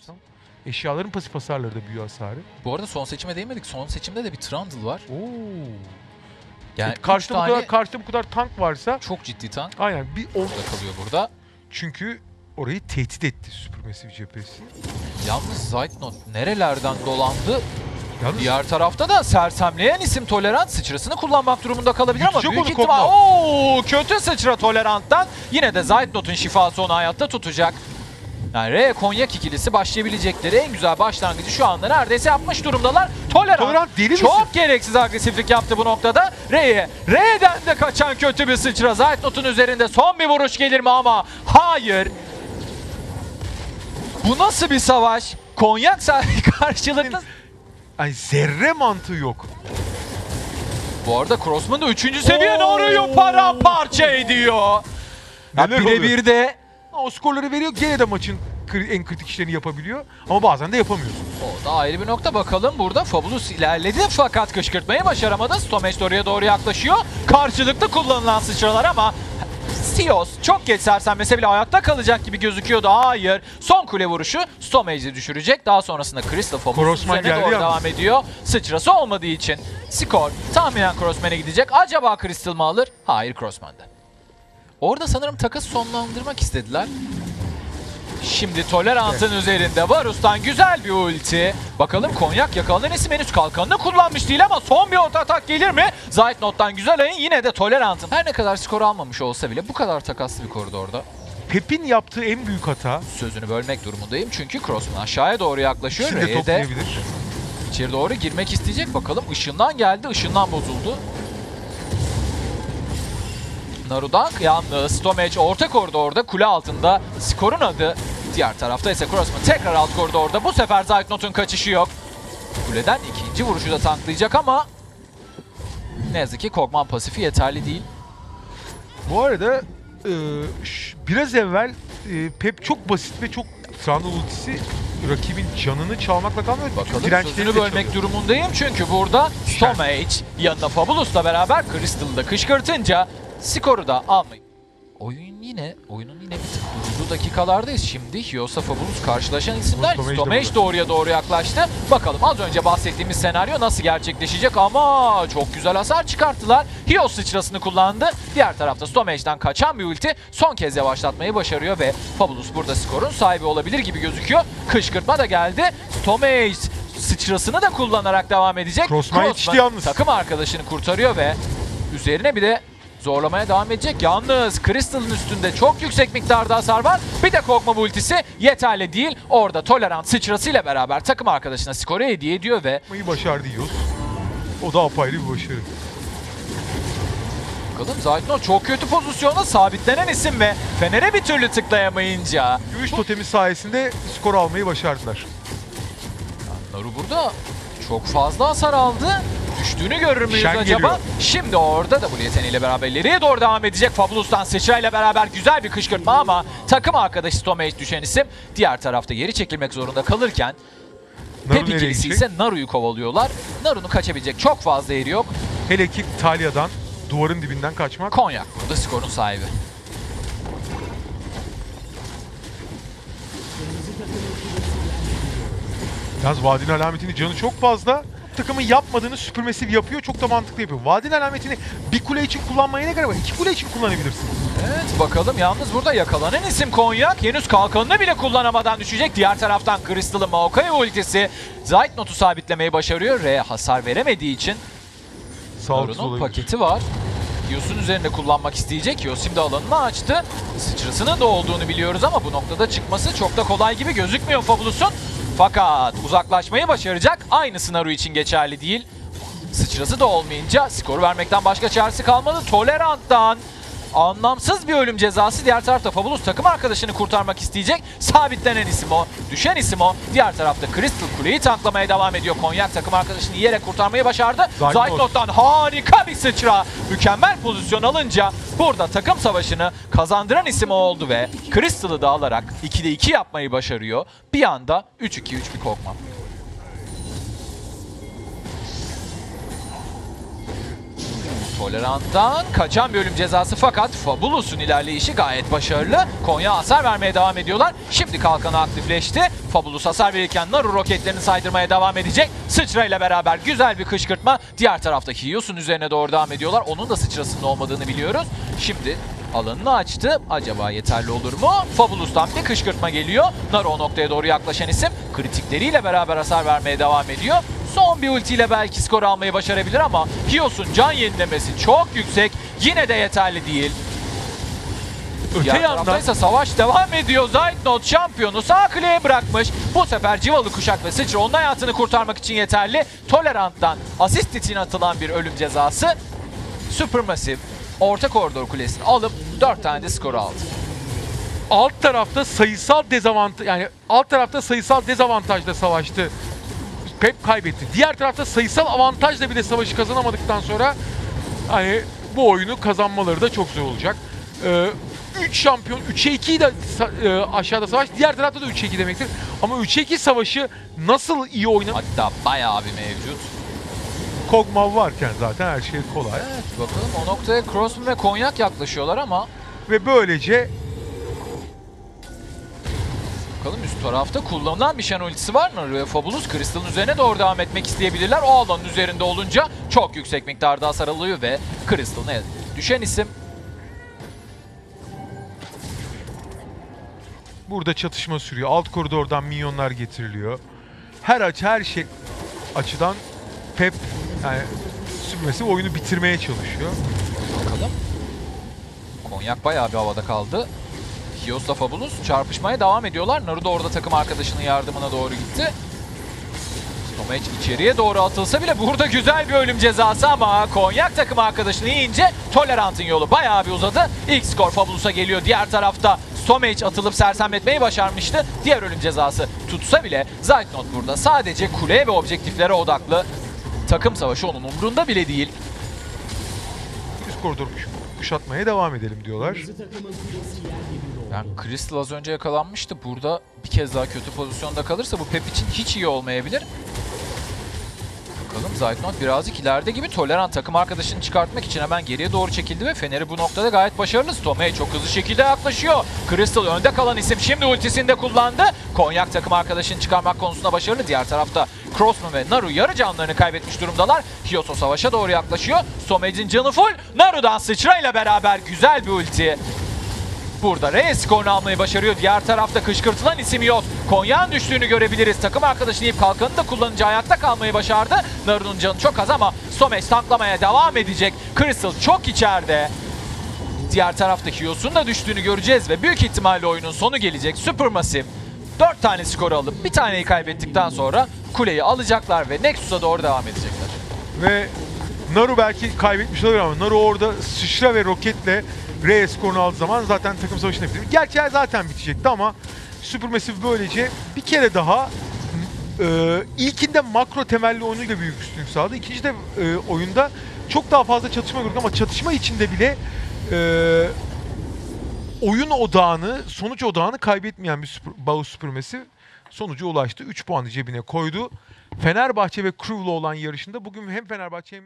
yanılmıyorsam. Eşyaların pasif hasarları da büyü hasarı. Bu arada son seçime değinmedik. Son seçimde de bir Trundle var. Oo. Yani E, karşıda bu kadar karşıda bu kadar tank varsa çok ciddi tank aynen bir o burada kalıyor burada. çünkü orayı tehdit etti Supermassive cephesi. Yalnız Zeitnot nerelerden dolandı? Yalnız Diğer tarafta da sersemleyen isim Tolerant sıçrasını kullanmak durumunda kalabilir ama Yutacak büyük onu ihtimal... Kog'Maw. Oo, kötü sıçra Tolerant'tan yine de Zeitnot'un şifası onu hayatta tutacak. Yani Re Konyak ikilisi başlayabilecekleri en güzel başlangıcı şu anda neredeyse yapmış durumdalar. Tolerant, Tolerant deli misin? çok gereksiz agresiflik yaptı bu noktada. Re'ye, Re'den de kaçan kötü bir sıçra. Zeitnot'un üzerinde son bir vuruş gelir mi ama hayır. Bu nasıl bir savaş? Konyak karşılıklı ay zerre mantığı yok. Bu arada Crossman da 3. seviye Oo. Naru'yu paramparça ediyor. Ya birebir de O skorları veriyor gene de maçın en kritik işlerini yapabiliyor ama bazen de yapamıyorsun. o da ayrı bir nokta bakalım. Burada Fabulous ilerledi fakat kışkırtmayı başaramadı. Stomage oraya doğru yaklaşıyor. Karşılıklı kullanılan sıçralar ama Sios çok geç sersemlese bile hayatta kalacak gibi gözüküyordu. Hayır. Son kule vuruşu Stomage'i düşürecek. Daha sonrasında Crystal Fabulous üzerine doğru yalnız. devam ediyor. Sıçrası olmadığı için skor tahminen Crossman'e gidecek. Acaba Crystal mı alır? Hayır Crossman'da. Orada sanırım takası sonlandırmak istediler. Şimdi Tolerant'ın üzerinde Varus'tan güzel bir ulti. Bakalım Konyak yakalanan isim henüz kalkanını kullanmış değil ama son bir ot atak gelir mi? Zeitnot'tan güzel ayın yine de Tolerant'ın her ne kadar skor almamış olsa bile bu kadar takaslı bir koridorda Pep'in yaptığı en büyük hata sözünü bölmek durumundayım. Çünkü Crossman aşağıya doğru yaklaşıyor. şimdi toplayabilir. içeri doğru girmek isteyecek. Bakalım ışından geldi. Işından bozuldu. Narudank yalnız Stomage orta koridorda kule altında skorun adı. Diğer tarafta ise Crossman tekrar alt koridorda. Bu sefer Zeitnot'un kaçışı yok. Kuleden ikinci vuruşu da tanklayacak ama ne yazık ki Kog'Maw pasifi yeterli değil. Bu arada e, biraz evvel e, Pep çok basit ve çok Trundle ultisi rakibin canını çalmakla kalmıyor. Bakalım sözünü bölmek çalıyor. durumundayım çünkü burada Stomage yanına Fabulous'la beraber Crystal'ı da kışkırtınca skoru da almayı. Oyun yine, oyunun yine bir tık durduğu dakikalardayız. Şimdi Hiyos'a Fabulous karşılaşan isimler. Stomage doğruya doğru yaklaştı. Bakalım az önce bahsettiğimiz senaryo nasıl gerçekleşecek ama çok güzel hasar çıkarttılar. Hios sıçrasını kullandı. Diğer tarafta Stomage'den kaçan bir ulti son kez yavaşlatmayı başarıyor ve Fabulous burada skorun sahibi olabilir gibi gözüküyor. Kışkırtma da geldi. Stomage sıçrasını da kullanarak devam edecek. Crossman yetişti yalnız. takım arkadaşını kurtarıyor ve üzerine bir de zorlamaya devam edecek. Yalnız Crystal'ın üstünde çok yüksek miktarda hasar var. Bir de Kog'Maw ultisi yeterli değil. Orada Tolerant sıçrasıyla beraber takım arkadaşına skoru hediye ediyor ve başardı Yos. O da apayrı bir başarı. bakalım Zeitnot çok kötü pozisyonda sabitlenen isim ve Fener'e bir türlü tıklayamayınca Gümüş totemi sayesinde skor almayı başardılar. Naru burada çok fazla hasar aldı. Düştüğünü görür müyüz Shen acaba? geliyor. Şimdi orada W yeteneğiyle beraber ileriye doğru devam edecek. Fabulous'tan sıçrayla beraber güzel bir kışkırtma ama takım arkadaşı Stomage düşen isim diğer tarafta geri çekilmek zorunda kalırken Naru Pep ikilisi ise Naru'yu kovalıyorlar. Naru'nun kaçabilecek çok fazla yeri yok. Hele ki Talya'dan duvarın dibinden kaçmak. Konyak burada skorun sahibi. Yalnız Vadinin alametini canı çok fazla. Takımın yapmadığını Supermassive yapıyor. Çok da mantıklı yapıyor. Vadinin alametini bir kule için kullanmaya ne gerek var? İki kule için kullanabilirsin. Evet bakalım yalnız burada yakalanan isim Konyak henüz kalkanını bile kullanamadan düşecek. Diğer taraftan Crystal'ın Maokai ultisi Zeitnot'u sabitlemeyi başarıyor. R hasar veremediği için olabilir. paketi var. Yos'un üzerinde kullanmak isteyecek. Yos şimdi alanını açtı. Sıçrasının da olduğunu biliyoruz ama bu noktada çıkması çok da kolay gibi gözükmüyor Fabulous'un. Fakat uzaklaşmayı başaracak. Aynısı Naru için geçerli değil. Sıçrası da olmayınca skor vermekten başka çaresi kalmadı. Tolerant'tan anlamsız bir ölüm cezası. Diğer tarafta Fabulous takım arkadaşını kurtarmak isteyecek. Sabitlenen isim o. Düşen isim o. Diğer tarafta Crystal kuleyi tanklamaya devam ediyor. Konyak takım arkadaşını yiyerek kurtarmayı başardı. Zeitnot'tan harika bir sıçra. Mükemmel pozisyon alınca burada takım savaşını kazandıran isim o oldu ve Crystal'ı da alarak 2'de 2 yapmayı başarıyor. Bir anda 3-2-3 bir Kog'Maw. Tolerant'tan kaçan bir ölüm cezası fakat Fabulus'un ilerleyişi gayet başarılı. Konya hasar vermeye devam ediyorlar. Şimdi kalkanı aktifleşti. Fabulous hasar verirken Naru roketlerini saydırmaya devam edecek. Sıçra ile beraber güzel bir kışkırtma. Diğer taraftaki Hios'un üzerine doğru devam ediyorlar. Onun da sıçrasının olmadığını biliyoruz. Şimdi alanını açtı. Acaba yeterli olur mu? Fabulus'tan bir kışkırtma geliyor. Naru o noktaya doğru yaklaşan isim kritikleriyle beraber hasar vermeye devam ediyor. Son bir ultiyle belki skor almayı başarabilir ama Hios'un can yenilemesi çok yüksek. Yine de yeterli değil. Öte Diğer yandan taraftaysa savaş devam ediyor. Zeitnot şampiyonu sağ kuleye bırakmış. Bu sefer Civalı Kuşak ve Sıçra onun hayatını kurtarmak için yeterli. Tolerant'tan asist için atılan bir ölüm cezası. Supermassive orta koridor kulesini alıp 4 tane de skor aldı. alt tarafta sayısal dezavantaj yani alt tarafta sayısal dezavantajla savaştı. Pep kaybetti. Diğer tarafta sayısal avantajla bile savaşı kazanamadıktan sonra hani bu oyunu kazanmaları da çok zor olacak. 3 şampiyon 3'e 2'yi de e, aşağıda savaş. Diğer tarafta da 3'e 2 demektir. Ama 3'e 2 savaşı nasıl iyi oynamak Hatta bayağı bir mevcut. Kog'Maw varken zaten her şey kolay. Evet bakalım o noktaya Crossman ve Konyak yaklaşıyorlar ama Ve böylece Bakalım üst tarafta kullanılan bir Shen ultisi var. Ve Fabulous Crystal'ın üzerine doğru devam etmek isteyebilirler. O alanın üzerinde olunca çok yüksek miktarda hasar alıyor ve Crystal'ın düşen isim Burada çatışma sürüyor. Alt koridordan minyonlar getiriliyor. Her açı her şey açıdan Pep yani sürmesi oyunu bitirmeye çalışıyor. bakalım. Konyak bayağı bir havada kaldı. Hios'la Fabulous çarpışmaya devam ediyorlar. Naru da orada takım arkadaşının yardımına doğru gitti. Stomac içeriye doğru atılsa bile burada güzel bir ölüm cezası ama Konyak takım arkadaşını yiyince Tolerant'ın yolu bayağı bir uzadı. İlk skor Fabulus'a geliyor. Diğer tarafta Stomac atılıp sersemletmeyi başarmıştı. Diğer ölüm cezası tutsa bile Zeitnot burada sadece kuleye ve objektiflere odaklı. Takım savaşı onun umrunda bile değil. Üst koridor kuş- kuşatmaya devam edelim diyorlar. Yani Crystal az önce yakalanmıştı. Burada bir kez daha kötü pozisyonda kalırsa bu Pep için hiç iyi olmayabilir. Bakalım Zeitnot birazcık ileride gibi tolerant takım arkadaşını çıkartmak için hemen geriye doğru çekildi ve Fener'i bu noktada gayet başarılı. Stomey çok hızlı şekilde yaklaşıyor. Crystal önde kalan isim şimdi ultisini de kullandı. Konyak takım arkadaşını çıkarmak konusunda başarılı. Diğer tarafta Crossman ve Naru yarı canlarını kaybetmiş durumdalar. Hyoso savaşa doğru yaklaşıyor. Stomey'in canı full. Naru'dan sıçrayla beraber güzel bir ulti. Burada Reyes skorunu almayı başarıyor. Diğer tarafta kışkırtılan isim Yot. Konya'nın düştüğünü görebiliriz. Takım arkadaşını yiyip kalkanı da kullanınca ayakta kalmayı başardı. Naru'nun canı çok az ama Someş tanklamaya devam edecek. Crystal çok içeride. Diğer tarafta Hios'un da düştüğünü göreceğiz ve büyük ihtimalle oyunun sonu gelecek. Supermassive 4 tane skoru alıp bir taneyi kaybettikten sonra kuleyi alacaklar ve Nexus'a doğru devam edecekler. Ve Naru belki kaybetmiş olabilir ama Naru orada sıçra ve roketle Reyes skorunu aldığı zaman zaten takım savaşına bitir. Gerçi zaten bitecekti ama Supermassive böylece bir kere daha e, ilkinde makro temelli oyunuyla büyük üstünlük sağladı. İkinci de e, oyunda çok daha fazla çatışma gördük ama çatışma içinde bile e, oyun odağını, sonuç odağını kaybetmeyen bir super, Bağız Supermassive sonuca ulaştı. 3 puanı cebine koydu. Fenerbahçe ve Crew'la olan yarışında bugün hem Fenerbahçe hem